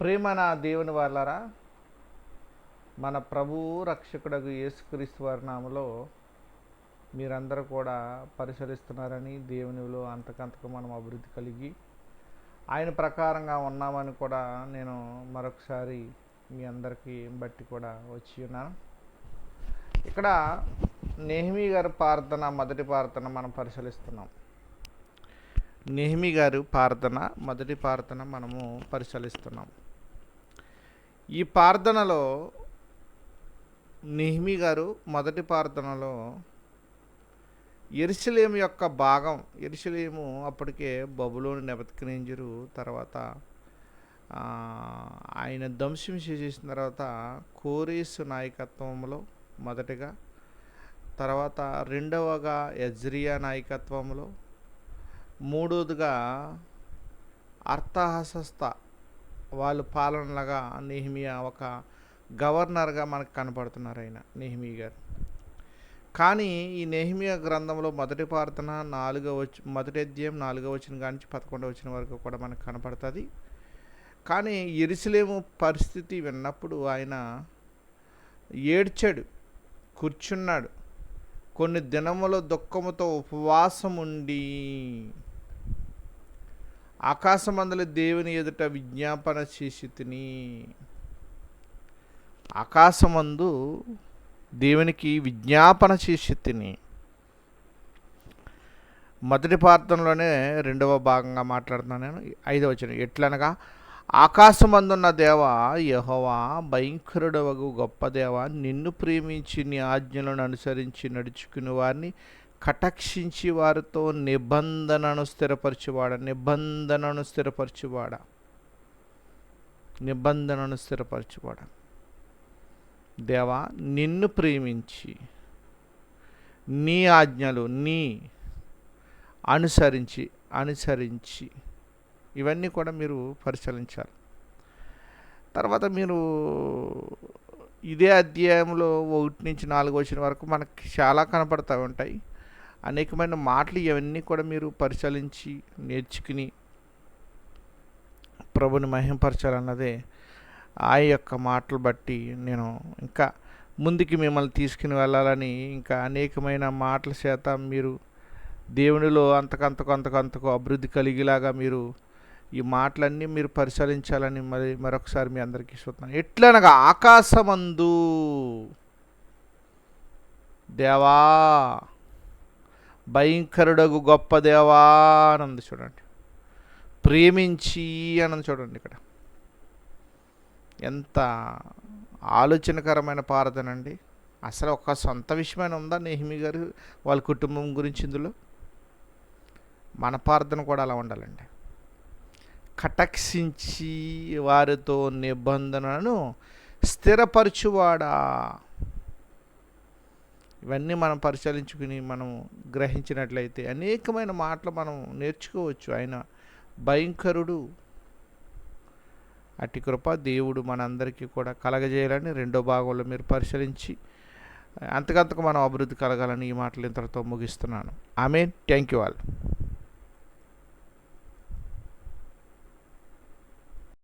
ప్రేమ నా దేవుని వాళ్ళరా మన ప్రభువు రక్షకుడకు యేసుక్రీస్తు వారి నామలో మీరందరూ కూడా పరిశీలిస్తున్నారని దేవునిలో అంతకంతకు మనం అభివృద్ధి కలిగి ఆయన ప్రకారంగా ఉన్నామని కూడా నేను మరొకసారి మీ అందరికీ బట్టి కూడా వచ్చి ఉన్నాను. ఇక్కడ నెహిమి గారి ప్రార్థన మొదటి ప్రార్థన మనం పరిశీలిస్తున్నాం. నెహిమి గారు ప్రార్థన మొదటి ప్రార్థన మనము పరిశీలిస్తున్నాం. ఈ ప్రార్థనలో నిహిమి గారు మొదటి ప్రార్థనలో ఎరుసలేము యొక్క భాగం ఎరుసలేము అప్పటికే బబులోని నెబతికినింజరు తర్వాత ఆయన ధ్వంసం చేసిన తర్వాత కోరేసు నాయకత్వంలో మొదటిగా తర్వాత రెండవగా ఎజ్రియా నాయకత్వంలో మూడోదిగా అర్థహస్త వాళ్ళు పాలనలాగా నెహిమియా ఒక గవర్నర్గా మనకు కనపడుతున్నారు ఆయన నెహిమి గారు. కానీ ఈ నెహిమియా గ్రంథంలో మొదటి ప్రార్థన నాలుగో వచ్చి మొదటి అధ్యాయం నాలుగో వచ్చిన కానించి పదకొండవ వచ్చిన వరకు కూడా మనకు కనపడుతుంది. కానీ ఎరిసలేము పరిస్థితి విన్నప్పుడు ఆయన ఏడ్చాడు కూర్చున్నాడు. కొన్ని దినముల దుఃఖముతో ఉపవాసం ఉండి ఆకాశమందలి దేవుని ఎదుట విజ్ఞాపన చేసి తిని. ఆకాశమందు దేవునికి విజ్ఞాపన చేసి తిని. మొదటి ప్రార్థనలోనే రెండవ భాగంగా మాట్లాడుతున్నాను నేను. ఐదవ వచ్చిన ఎట్లనగా ఆకాశమందున్న దేవ యహోవా భయంకరుడవగు గొప్ప దేవ నిన్ను ప్రేమించి నీ ఆజ్ఞలను అనుసరించి నడుచుకుని వారిని కటక్షించి వారితో నిబంధనను స్థిరపరచువాడ నిబంధనను స్థిరపరచువాడ. నిబంధనను స్థిరపరచువాడ. దేవా నిన్ను ప్రేమించి నీ ఆజ్ఞలు నీ అనుసరించి అనుసరించి ఇవన్నీ కూడా మీరు పరిశీలించాలి. తర్వాత మీరు ఇదే అధ్యాయంలో ఒకటి నుంచి నాలుగు వచ్చిన వరకు మనకి చాలా కనపడతా ఉంటాయి. అనేకమైన మాటలు ఇవన్నీ కూడా మీరు పరిశీలించి నేర్చుకుని ప్రభుని మహింపరచాలన్నదే ఆ యొక్క మాటలు బట్టి నేను ఇంకా ముందుకి మిమ్మల్ని తీసుకుని వెళ్ళాలని ఇంకా అనేకమైన మాటల చేత మీరు దేవునిలో అంతకంతకు అంతకంతకు అభివృద్ధి కలిగేలాగా మీరు ఈ మాటలన్నీ మీరు పరిశీలించాలని మరి మరొకసారి మీ అందరికీ చూస్తున్నాను ఎట్లనగా ఆకాశమందు దేవా భయంకరుడగు గొప్ప దేవా అనంది చూడండి. ప్రేమించి అనంది చూడండి ఇక్కడ. ఎంత ఆలోచనకరమైన పారదనండి. అసలు ఒక సొంత విషయమైన ఉందా నెహిమి గారు వాళ్ళ కుటుంబం గురించి ఇందులో? మన ప్రార్థన కూడా అలా ఉండాలండి. కటక్షించి వారితో నిబంధనను స్థిరపరచువాడా? ఇవన్నీ మనం పరిశీలించుకుని మనం గ్రహించినట్లయితే అనేకమైన మాటలు మనం నేర్చుకోవచ్చు. ఆయన భయంకరుడు. అట్టి కృప దేవుడు మనందరికీ కూడా కలగజేయాలని రెండో భాగంలో మీరు పరిశీలించి అంతకంతకు మనం అభివృద్ధి కలగాలని ఈ మాటలు ఇంతటితో ముగిస్తున్నాను. ఆమె థ్యాంక్ యూ ఆల్.